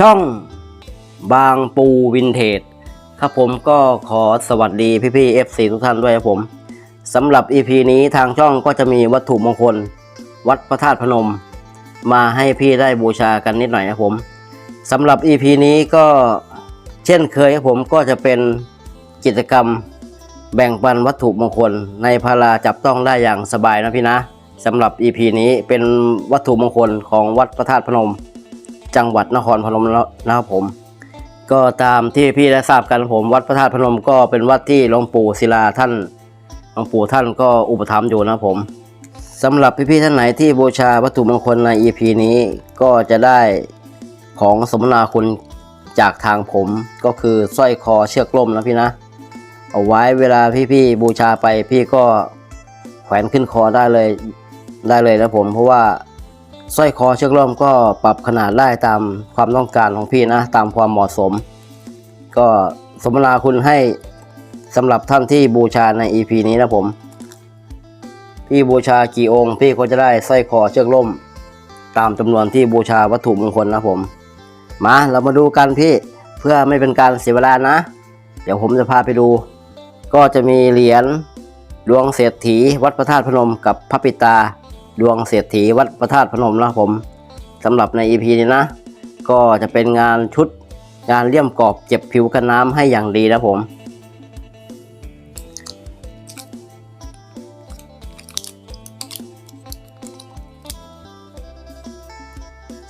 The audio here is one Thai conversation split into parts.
ช่องบางปูวินเทจครับผมก็ขอสวัสดีพี่ๆ FC ทุกท่านด้วยครับผมสำหรับ EP นี้ทางช่องก็จะมีวัตถุมงคล วัดพระธาตุพนม มาให้พี่ได้บูชากันนิดหน่อยนะครับผมสำหรับ EP นี้ก็เช่นเคยครับผมก็จะเป็นกิจกรรมแบ่งปันวัตถุมงคล ในพาราจับต้องได้อย่างสบายนะพี่นะสำหรับ EP นี้เป็นวัตถุมงคลของวัดพระธาตุพนม จังหวัดนครพนมแล้วนะครับผม ก็ตามที่พี่ได้ทราบกันผม วัดพระธาตุพนมก็เป็นวัดที่หลวงปู่ศิลาท่านหลวงปู่ท่านก็อุปถัมภ์อยู่นะผมสำหรับพี่ๆท่านไหนที่บูชาวัตถุมงคลใน EP นี้ก็จะได้ของสมนาคุณจากทางผมก็คือสร้อยคอเชือกล่มนะพี่นะ เอาไว้เวลาพี่ๆบูชาไปพี่ก็แขวนขึ้นคอได้เลยได้เลยนะผม เพราะว่า สร้อยคอเชือกล่มก็ปรับขนาดได้ตามความต้องการของพี่นะ ตามความเหมาะสม ก็สมนาคุณให้สำหรับท่านที่บูชาใน EP นี้นะผม พี่บูชากี่องค์ พี่ก็จะได้สร้อยคอเชือกล่ม ตามจำนวนที่บูชาวัตถุมงคลนะผม มาเรามาดูกันพี่เพื่อไม่เป็นการเสียเวลานะ เดี๋ยวผมจะพาไปดู ก็จะมีเหรียญดวงเศรษฐีวัดพระธาตุพนมกับพระปิตา ดวงเศรษฐีวัดพระธาตุพนมนะครับผมสำหรับใน EP นี้นะ ก็จะเป็นงานชุดงานเลี่ยมกรอบเจ็บผิวกันน้ำให้อย่างดีนะผม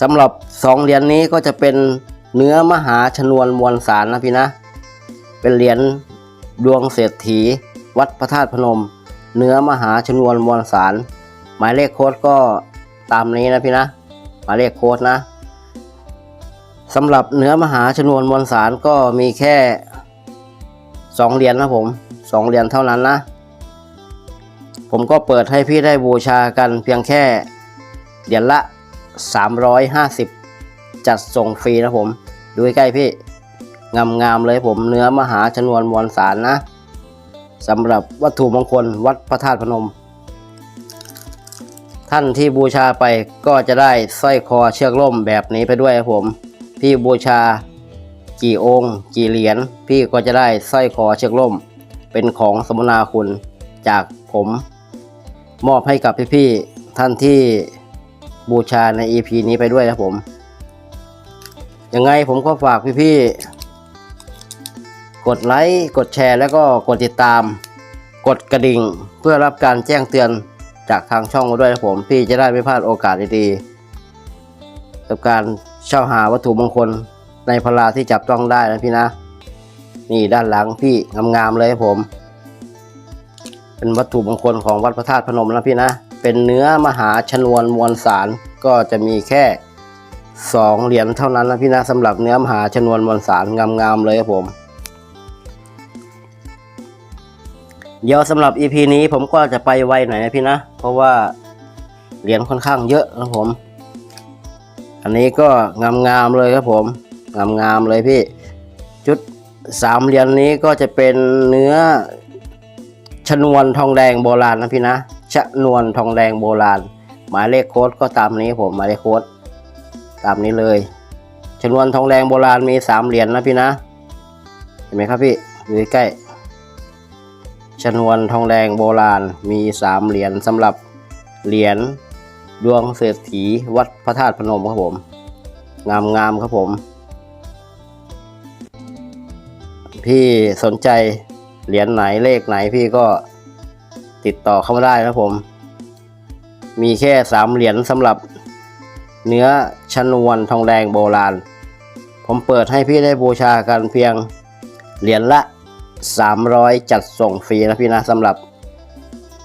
สำหรับสองเหรียญนี้ก็จะเป็นเนื้อมหาชนวนมวลสารนะพี่นะ เป็นเหรียญดวงเศรษฐี วัดพระธาตุพนม เนื้อมหาชนวนมวลสาร หมายเลขโค้ดก็ตามนี้นะพี่นะ หมายเลขโค้ดนะสำหรับเนื้อมหาชนวนมวลสารก็มีแค่สองเหรียญนะผมสองเหรียญเท่านั้นนะ ผมก็เปิดให้พี่ได้บูชากันเพียงแค่เหรียญละ 350 จัดส่งฟรีนะผม ดูใกล้พี่ งามๆเลยผมเนื้อมหาชนวนมวลสารนะสำหรับวัตถุมงคลวัดพระธาตุพนม ท่านที่บูชาไปก็จะได้สร้อยคอเชือกล่มแบบนี้ไปด้วยครับผม พี่บูชากี่องค์ กี่เหรียญพี่ก็จะได้สร้อยคอเชือกล่ม เป็นของสมนาคุณจากผม มอบให้กับพี่ๆท่านที่บูชาใน EP นี้ไปด้วยครับผม ยังไงผมก็ฝากพี่ๆกดไลค์กดแชร์แล้วก็กดติดตาม กดกระดิ่งเพื่อรับการแจ้งเตือน จากทางช่องมาด้วยครับผมพี่จะได้ไม่พลาดโอกาสดีๆกับการเช่าหาวัตถุมงคลในพลาที่จับต้องได้นะพี่นะ นี่ด้านหลังพี่งามๆเลยครับผม เป็นวัตถุมงคลของวัดพระธาตุพนมนะพี่นะ เป็นเนื้อมหาชนวนมวลสารก็จะมีแค่สองเหรียญเท่านั้นนะพี่นะสำหรับเนื้อมหาชนวนมวลสารงามๆเลยครับผม เดี๋ยวสำหรับ EP นี้ผมก็จะไปไวหน่อยนะพี่นะ เพราะว่าเหรียญค่อนข้างเยอะนะผม อันนี้ก็งามๆเลยครับผม งามๆเลยพี่ จุดสามเหรียญนี้ก็จะเป็นเนื้อชนวนทองแดงโบราณนะพี่นะชนวนทองแดงโบราณ หมายเลขโค้ดก็ตามนี้ผมหมายเลขโค้ดตามนี้เลยชนวนทองแดงโบราณมีสามเหรียญนะพี่นะ เห็นไหมครับพี่ดูใกล้ ชนวนทองแดงโบราณมีสามเหรียญสำหรับเหรียญดวงเศรษฐีวัดพระธาตุพนมครับผม งามๆครับผม พี่สนใจเหรียญไหนเลขไหนพี่ก็ติดต่อเข้ามาได้นะครับผม มีแค่สามเหรียญสำหรับเนื้อชนวนทองแดงโบราณ ผมเปิดให้พี่ได้บูชากันเพียงเหรียญละ 300 จัดส่งฟรีนะพี่นะสำหรับ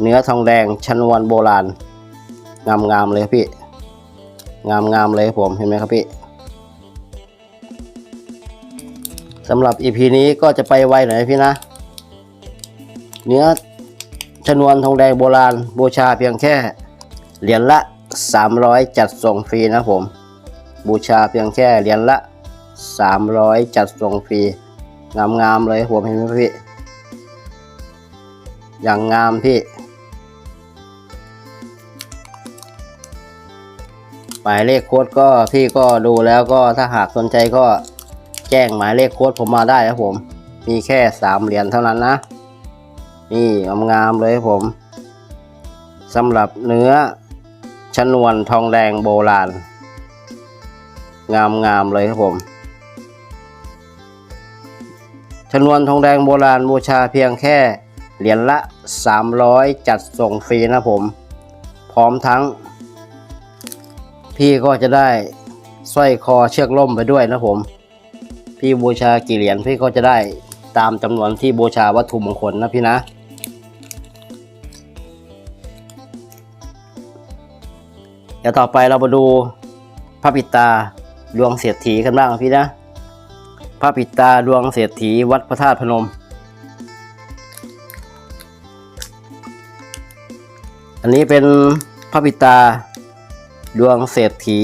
เนื้อทองแดงชนวนโบราณ งามๆเลยพี่ งามๆเลยผมเห็นไหมครับพี่สำหรับ EP นี้ก็จะไปไวหน่อยพี่นะ เนื้อชนวนทองแดงโบราณ บูชาเพียงแค่เหรียญละ 300 จัดส่งฟรีนะผม บูชาเพียงแค่เหรียญละ 300 จัดส่งฟรี งามๆเลยผมเห็นไหมพี่ อย่างงามพี่ หมายเลขโค้ดก็พี่ก็ดูแล้วก็ถ้าหากสนใจก็แจ้งหมายเลขโค้ดผมมาได้ครับผม มีแค่สามเหรียญเท่านั้นนะ นี่งามๆเลยครับผมสำหรับเนื้อชนวนทองแดงโบราณ งามๆเลยครับผม ชนวนทองแดงโบราณบูชาเพียงแค่ เหรียญละ 300 จัดส่งฟรีนะผม พร้อมทั้ง พี่ก็จะได้สร้อยคอเชือกล่มไปด้วยนะผม พี่บูชากี่เหรียญพี่ก็จะได้ตามจำนวนที่บูชาวัตถุมงคลนะพี่นะ เดี๋ยวต่อไปเรามาดูพระปิตาดวงเศรษฐีกันบ้างพี่นะ พระปิตาดวงเศรษฐีวัดพระธาตุพนม อันนี้เป็นพระปิตาดวงเศรษฐี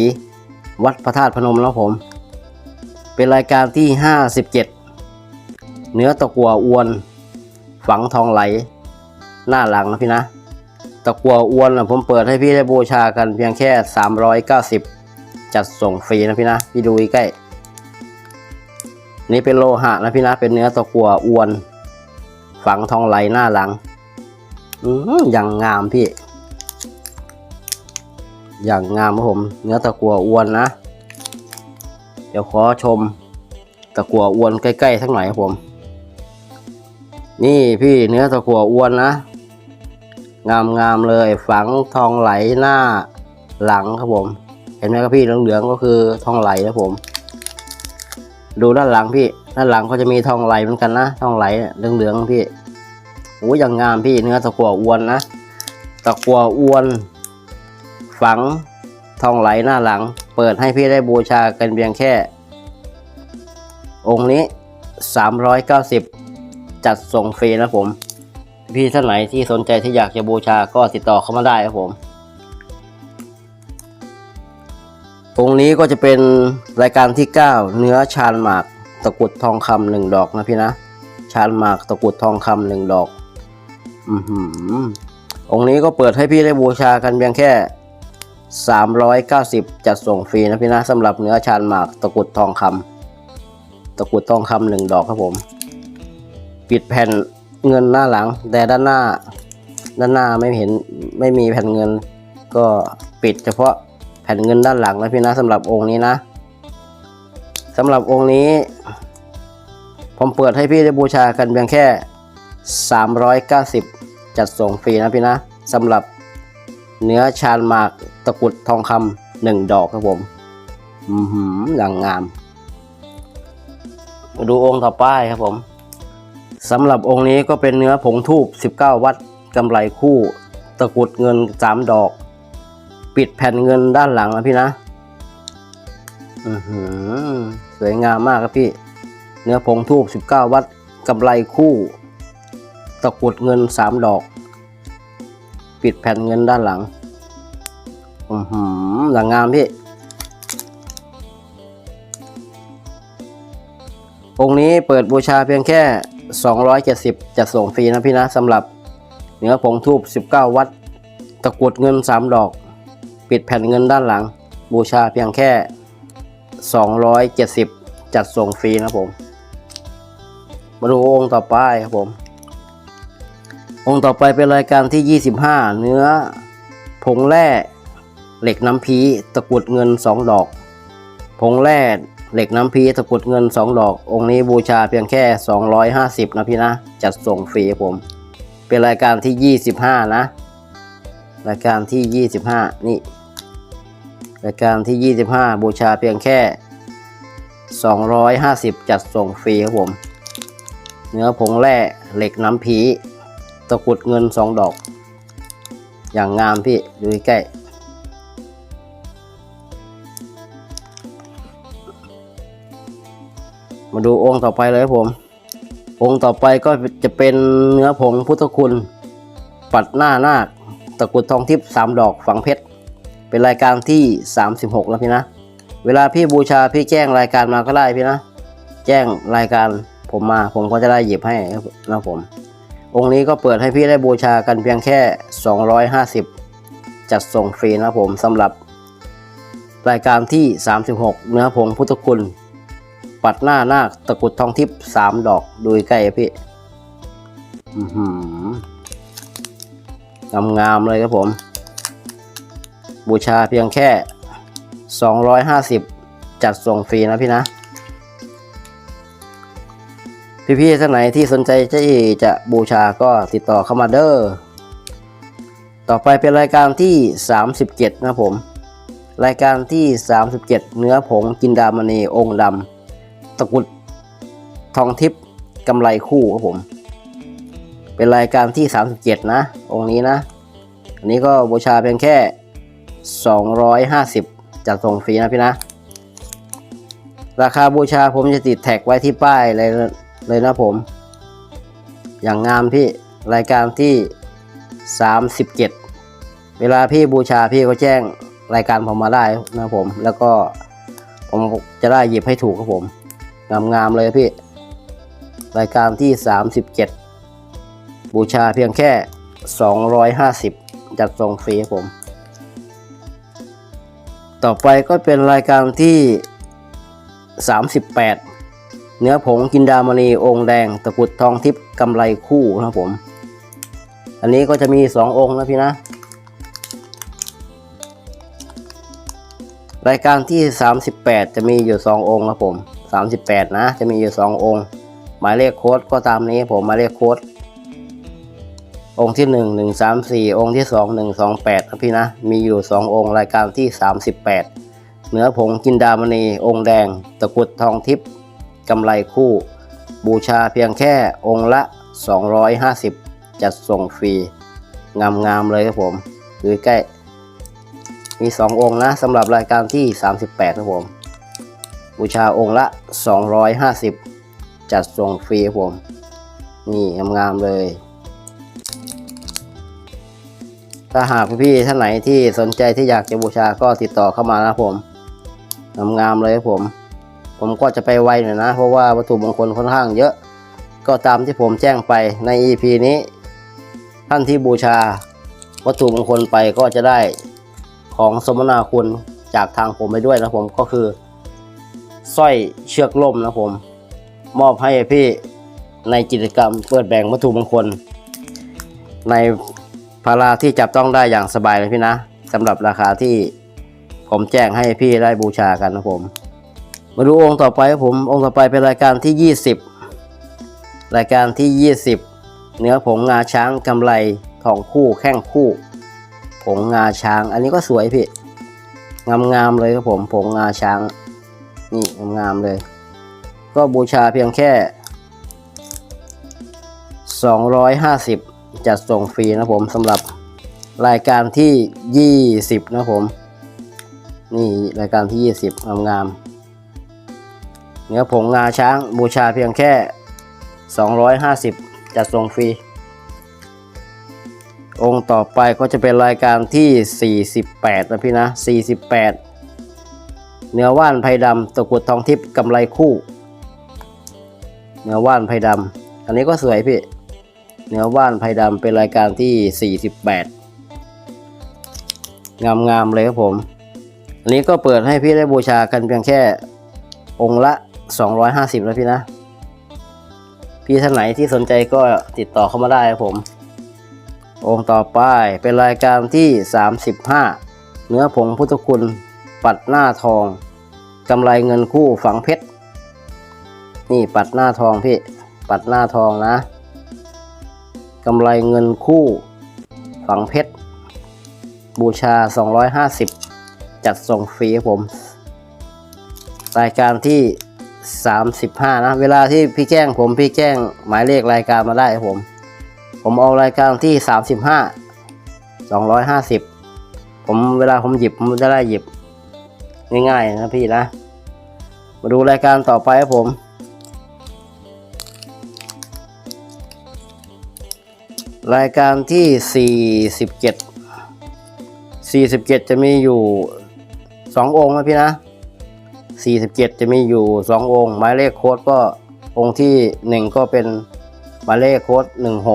วัดพระธาตุพนมแล้วผม เป็นรายการที่ 57 เนื้อตะกัวอวน ฝังทองไหล หน้าหลังนะพี่นะ ตะกัวอวนนะผมเปิดให้พี่ได้บูชากันเพียงแค่ 390 จัดส่งฟรีนะพี่นะ พี่ดูใกล้ นี่เป็นโลหะนะพี่นะเป็นเนื้อตะกัวอวน ฝังทองไหลหน้าหลัง อืมอย่างงามพี่ อย่างงามครับผม เนื้อตะกัวอวนนะ เดี๋ยวขอชมตะกัวอวนใกล้ๆสักหน่อยครับผม นี่พี่เนื้อตะกัวอวนนะ งามงามๆเลย ฝังทองไหลหน้าหลังครับผม เห็นไหมครับพี่เหลืองๆก็คือทองไหลนะผม ดูด้านหลังพี่ ด้านหลังก็จะมีทองไหลเหมือนกันนะทองไหลเหลืองๆพี่โอ้ยอย่างงามพี่เนื้อตะกัวอวนนะตะกัวอวน ฝังทองไหลหน้าหลัง เปิดให้พี่ได้บูชากันเพียงแค่ องค์นี้ 390 จัดส่งฟรีนะผม พี่ท่านไหนที่สนใจที่อยากจะบูชาก็ติดต่อเข้ามาได้ครับผม องค์นี้ก็จะเป็นรายการที่ 9 เนื้อชานหมากตะกุดทองคำหนึ่งดอกนะพี่นะ ชานหมากตะกุดทองคำหนึ่งดอกอือหือองค์นี้ก็เปิดให้พี่ได้บูชากันเพียงแค่ 390 จัดส่งฟรีนะพี่นะสำหรับเนื้อชานหมากตะกุดทองคำตะกุดทองคำหนึ่งดอกครับผม ปิดแผ่นเงินหน้าหลัง แต่ด้านหน้า ด้านหน้าไม่เห็นไม่มีแผ่นเงิน ก็ปิดเฉพาะ แผ่นเงินด้านหลังนะพี่นะสำหรับองค์นี้นะสำหรับองค์นี้ ผมเปิดให้พี่ได้บูชากันเพียงแค่ 390 จัดส่งฟรีนะพี่นะสำหรับเนื้อชานหมากตะกุดทองคำหนึ่งดอกครับผมอือหืออย่างงามมาดูองค์ต่อไปครับผมสำหรับองค์นี้ก็เป็นเนื้อผงทูบ19 วัตต์กำไรคู่ ตะกุดเงิน 3 ดอก ปิดแผ่นเงินด้านหลังนะพี่นะ อือหือ สวยงามมากครับพี่ เนื้อผงทูบ19 วัตต์กำไรคู่ ตะกรุดเงิน 3 ดอก ปิดแผ่นเงินด้านหลัง อือหืออย่างงามพี่องค์นี้เปิดบูชาเพียงแค่ 270 จะส่งฟรีนะพี่นะสำหรับเนื้อผงทูบ19 วัตต์ตะกรุดเงิน 3 ดอก ปิดแผ่นเงินด้านหลัง บูชาเพียงแค่ 270 จัดส่งฟรีนะผม มาดูองค์ต่อไปครับผม องค์ต่อไปเป็นรายการที่ 25 เนื้อ ผงแร่เหล็กน้ำพีตะกรุดเงิน 2 ดอก ผงแร่เหล็กน้ำพีตะกรุดเงิน 2 ดอก องค์นี้บูชาเพียงแค่ 250 นะพี่นะ จัดส่งฟรีครับผม เป็นรายการที่ 25 นะรายการที่ 25 นี่ รายการที่ 25 บูชาเพียงแค่ 250 จัดส่งฟรีครับผม เนื้อผงแร่เหล็กน้ำพีตะกรุดเงิน 2 ดอก อย่างงามพี่ ดูใกล้มาดูองค์ต่อไปเลยครับผม องค์ต่อไปก็จะเป็นเนื้อผงพุทธคุณ ปัดหน้านาคตะกรุดทองทิพย์สามดอกฝังเพชร เป็นรายการที่ 36 แล้วพี่นะ เวลาพี่บูชาพี่แจ้งรายการมาก็ได้พี่นะ แจ้งรายการผมมาผมก็จะได้หยิบให้นะผม องค์นี้ก็เปิดให้พี่ได้บูชากันเพียงแค่ 250 จัดส่งฟรีนะผมสำหรับ รายการที่ 36 เนื้อผงพุทธคุณ ปัดหน้านาคตะกุดทองทิพย์สามดอกดูใกล้พี่งามๆเลยครับผม บูชาเพียงแค่ 250 จัดส่งฟรีนะพี่นะ พี่ๆท่านไหนที่สนใจที่จะบูชาก็ติดต่อเข้ามาเด้อต่อไปเป็นรายการที่ 37 นะผม รายการที่ 37 เนื้อผงกินดามณีองค์ดำตะกุดทองทิพย์กำไรคู่ครับผม เป็นรายการที่ 37 นะ องค์นี้นะ อันนี้ก็บูชาเพียงแค่ 250 จัดส่งฟรีนะพี่นะ ราคาบูชาผมจะติดแท็กไว้ที่ป้ายเลยเลยนะผม อย่างงามพี่รายการที่ 37 เวลาพี่บูชาพี่ก็แจ้งรายการผมมาได้นะผม แล้วก็ผมจะได้หยิบให้ถูกครับผม งามๆเลยพี่ รายการที่ 37 บูชาเพียงแค่ 250 จัดส่งฟรีครับผม ต่อไปก็เป็นรายการที่ 38 เนื้อผงกินดามณีองค์แดงตะกุดทองทิพย์กำไรคู่นะครับผม อันนี้ก็จะมี 2 องค์นะพี่นะ รายการที่ 38 จะมีอยู่ 2 องค์ครับผม 38 นะ จะมีอยู่ 2 องค์ หมายเลขโค้ดก็ตามนี้ผมหมายเลขโค้ด องค์ที่1 1 3 4องค์ที่2 1 2 8นะพี่นะ มีอยู่2องค์รายการที่38เนื้อผงกินดามณี องค์แดง ตะกรุดทองทิพย์กำไรคู่ บูชาเพียงแค่องค์ละ 250 จัดส่งฟรี งามๆเลยครับผมดูใกล้ มี 2 องค์นะสำหรับรายการที่ 38 ครับผม บูชาองค์ละ 250 จัดส่งฟรีครับผม นี่งามๆเลย ถ้าหากพี่ๆท่านไหนที่สนใจที่อยากจะบูชาก็ติดต่อเข้ามานะผมงามๆเลยครับผม ผมก็จะไปไวหน่อยนะ เพราะว่าวัตถุมงคลค่อนข้างเยอะ ก็ตามที่ผมแจ้งไปใน EP นี้ ท่านที่บูชาวัตถุมงคลไปก็จะได้ของสมนาคุณจากทางผมไปด้วยนะผมก็คือสร้อยเชือกล่มนะผม มอบให้พี่ในกิจกรรมเปิดแบ่งวัตถุมงคล ใน พาราที่จับต้องได้อย่างสบายเลยพี่นะสำหรับราคาที่ผมแจ้งให้พี่ได้บูชากันนะผม มาดูองค์ต่อไปครับผมองค์ต่อไปเป็นรายการที่ 20 รายการที่ 20 เนื้อผงงาช้างกำไรทองคู่แข้งคู่ ผงงาช้าง อันนี้ก็สวยพี่งามๆเลยครับผมผงงาช้างนี่งามๆเลย ก็บูชาเพียงแค่ 250 จัดส่งฟรีนะผมสำหรับรายการที่ 20 นะผม นี่รายการที่ 20 งามๆเนื้อผงงาช้างบูชาเพียงแค่ 250 จัดส่งฟรี องค์ต่อไปก็จะเป็นรายการที่ 48 นะพี่นะ 48 เนื้อว่านไผ่ดำตะกรุดทองทิพย์กำไรคู่ เนื้อว่านไผ่ดำอันนี้ก็สวยพี่ เนื้อว่านไผ่ดำเป็นรายการที่ 48 งามๆเลยครับผม อันนี้ก็เปิดให้พี่ได้บูชากันเพียงแค่องค์ละ 250 แล้วพี่นะ พี่ท่านไหนที่สนใจก็ติดต่อเข้ามาได้ครับผม องค์ต่อไปเป็นรายการที่ 35 เนื้อผงพุทธคุณปัดหน้าทองกำไรเงินคู่ฝังเพชร นี่ปัดหน้าทองพี่ ปัดหน้าทองนะ กำไรเงินคู่ฝังเพชร บูชา 250 จัดส่งฟรีครับผม รายการที่ 35 นะ เวลาที่พี่แจ้งผมพี่แจ้งหมายเลขรายการมาได้ครับผม ผมเอารายการที่ 35 250 ผมเวลาผมหยิบผมจะได้หยิบง่ายๆนะพี่นะ มาดูรายการต่อไปครับผม รายการที่ 47 47 จะมีอยู่ 2 องค์นะพี่นะ 47 จะมีอยู่ 2 องค์ หมายเลขโค้ดก็องค์ที่ 1 ก็เป็นหมายเลขโค้ด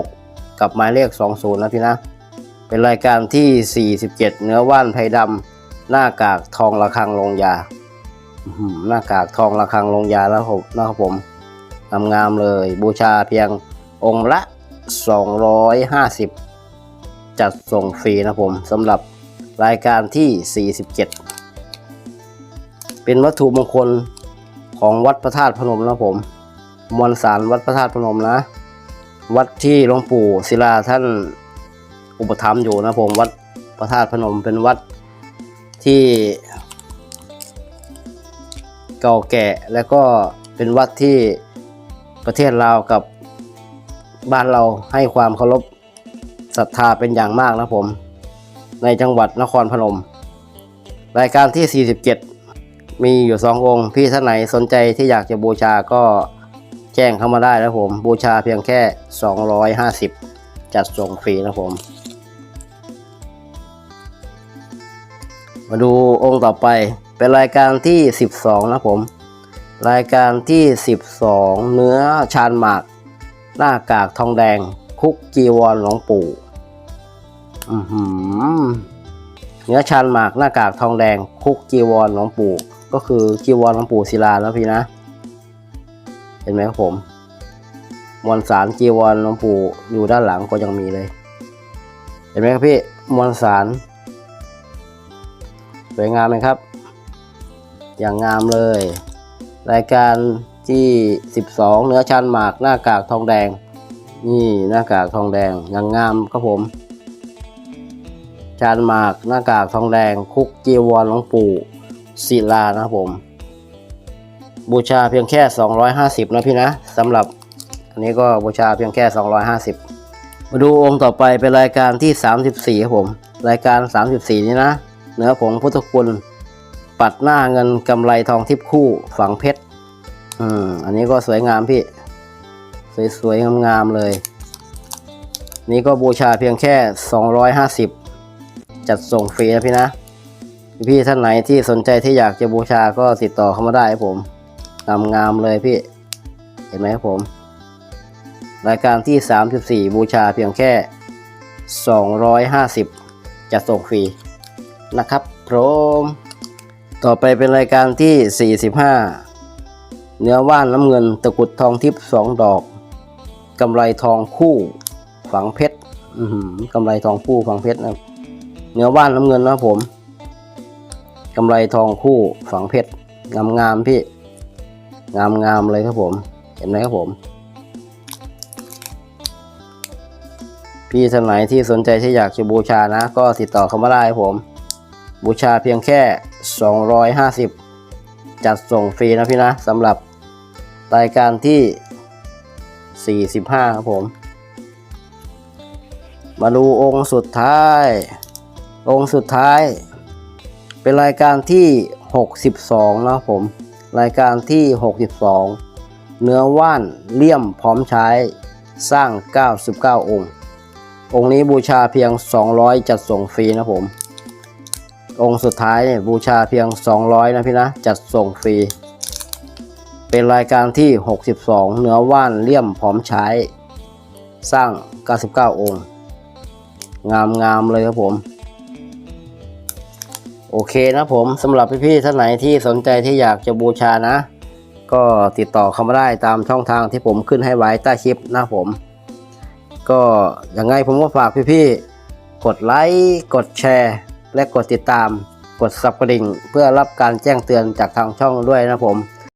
16 กับหมายเลข 20 นะพี่นะ เป็นรายการที่ 47 เนื้อว่านไผ่ดำหน้ากากทองระฆังลงยาหน้ากากทองระฆังลงยาแล้วผมนะครับผมงามๆเลยบูชาเพียงองค์ละ 250 จัดส่งฟรีนะผมสำหรับรายการที่ 47 เป็นวัตถุมงคลของวัดพระธาตุพนมนะผม มวลสารวัดพระธาตุพนมนะ วัดที่หลวงปู่ศิลาท่านอุปถัมภ์อยู่นะผมวัดพระธาตุพนมเป็นวัดที่เก่าแก่และก็เป็นวัดที่ประเทศลาวกับ บ้านเราให้ความเคารพศรัทธาเป็นอย่างมากนะผม ในจังหวัดนครพนม รายการที่ 47 มีอยู่สององค์ พี่ท่านไหนสนใจที่อยากจะบูชาก็แจ้งเข้ามาได้นะผม บูชาเพียงแค่ 250 จัดส่งฟรีนะผม มาดูองค์ต่อไปเป็นรายการที่ 12 นะผม รายการที่ 12 เนื้อชานหมาก หน้ากากทองแดง คุกจีวรหลวงปู่หือเนื้อชานหมากหน้ากากทองแดง คุกจีวรหลวงปู่ ก็คือจีวรหลวงปู่ศิลาแล้วพี่นะ เห็นไหมครับผมมวลสารจีวรหลวงปู่อยู่ด้านหลังก็ยังมีเลย เห็นไหมครับพี่มวลสารสวยงามไหมครับ อย่างงามเลย รายการที่ 12 เนื้อชั้นหมากหน้ากากทองแดง นี่หน้ากากทองแดงย่างงามครับผมชานหมากหน้ากากทองแดง คุกจีวรหลวงปู่ศิลานะครับผม บูชาเพียงแค่ 250 นะพี่นะสำหรับอันนี้ก็บูชาเพียงแค่ 250 มาดูองค์ต่อไปเป็นรายการที่ 34ครับผม รายการ 34 นี้นะเนื้อผงพุทธคุณปัดหน้าเงินกำไรทองทิพย์คู่ฝังเพชร อืมอันนี้ก็สวยงามพี่ สวยๆงามๆเลย นี่ก็บูชาเพียงแค่ 250 จัดส่งฟรีนะพี่นะ พี่ท่านไหนที่สนใจที่อยากจะบูชาก็ติดต่อเข้ามาได้ผมงามงามเลยพี่ เห็นไหมครับผม รายการที่ 34 บูชาเพียงแค่ 250 จัดส่งฟรีนะครับพร้อมต่อไปเป็นรายการที่ 45 เนื้อว่านน้ำเงินตะกุดทองทิพย์สองดอกกำไรทองคู่ฝังเพชรกำไรทองคู่ฝังเพชรนะเนื้อว่านน้ำเงินนะผมกำไรทองคู่ฝังเพชรงามงามๆพี่ งามงามๆเลยครับผม เห็นไหมครับผม พี่ท่านไหนที่สนใจที่อยากจะบูชานะ ก็ติดต่อเข้ามาได้ผม บูชาเพียงแค่ 250 จัดส่งฟรีนะพี่นะสำหรับ รายการที่ 45 ครับผม มาดูองค์สุดท้าย องค์สุดท้าย เป็นรายการที่ 62 นะครับผม รายการที่ 62 เนื้อว่านเลี่ยมพร้อมใช้สร้าง 99 องค์ องค์นี้บูชาเพียง 200 จัดส่งฟรีนะผม องค์สุดท้ายเนี่ยบูชาเพียง 200 นะพี่นะ จัดส่งฟรี เป็นรายการที่ 62เนื้อว่านเลี่ยมพร้อมใช้ สร้าง 99 องค์ งามงามเลยครับผม โอเคนะผมสำหรับพี่ๆท่านไหนที่สนใจที่อยากจะบูชานะ ก็ติดต่อเข้ามาได้ตามช่องทางที่ผมขึ้นให้ไว้ใต้คลิปนะผม ก็ยังไงผมก็ฝากพี่ๆกดไลค์กดแชร์ และกดติดตามกดสับกระดิ่งเพื่อรับการแจ้งเตือนจากทางช่องด้วยนะผม